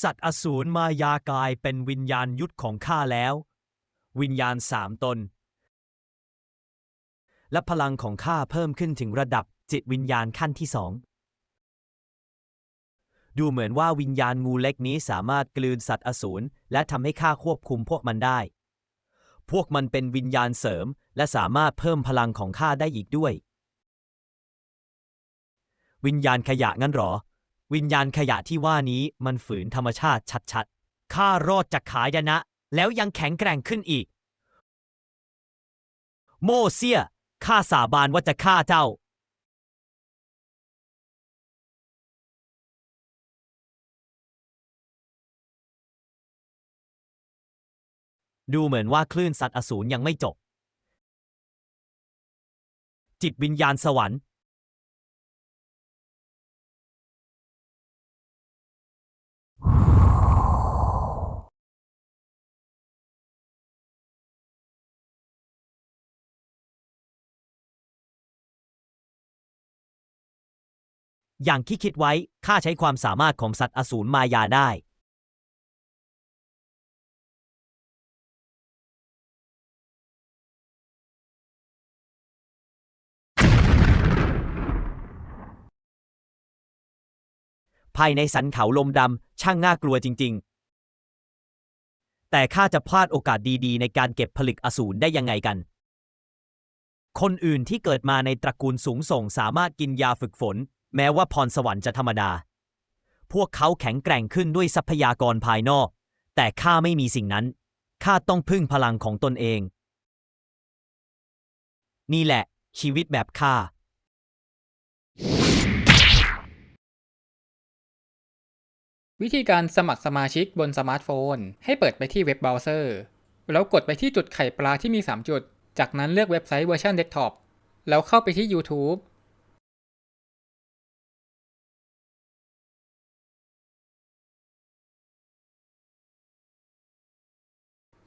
สัตว์อสูรมายากายเป็นวิญญาณยุทธของข้าแล้ว วิญญาณสามตน และพลังของข้าเพิ่มขึ้นถึงระดับจิตวิญญาณขั้นที่สอง ดูเหมือนว่าวิญญาณงูเล็กนี้สามารถกลืนสัตว์อสูรและทำให้ข้าควบคุมพวกมันได้ พวกมันเป็นวิญญาณเสริมและสามารถเพิ่มพลังของข้าได้อีกด้วย วิญญาณขยะงั้นหรอ วิญญาณขยะที่ว่านี้มันฝืนธรรมชาติชัดๆ ข้ารอดจากขายนะ แล้วยังแข็งแกร่งขึ้นอีก โมเซียข้าสาบานว่าจะฆ่าเจ้า ดูเหมือนว่าคลื่นสัตว์อสูรยังไม่จบ จิตวิญญาณสวรรค์ อย่างที่คิดไว้ข้าใช้ความสามารถของสัตว์อสูรมายาได้ ภายในสันเขาลมดำช่างน่ากลัวจริง ๆ แต่ข้าจะพลาดโอกาสดีๆ ในการเก็บผลึกอสูรได้ยังไงกันคนอื่นที่เกิดมาในตระกูลสูงส่งสามารถกินยาฝึกฝน แม้ว่าพรสวรรค์จะธรรมดา พวกเขาแข็งแกร่งขึ้นด้วยทรัพยากรภายนอก แต่ข้าไม่มีสิ่งนั้น ข้าต้องพึ่งพลังของตนเอง นี่แหละ ชีวิตแบบข้า วิธีการสมัครสมาชิกบนสมาร์ทโฟน ให้เปิดไปที่เว็บเบราว์เซอร์ แล้วกดไปที่จุดไข่ปลาที่มี 3 จุด จากนั้นเลือกเว็บไซต์เวอร์ชันเดสก์ท็อป แล้วเข้าไปที่ YouTube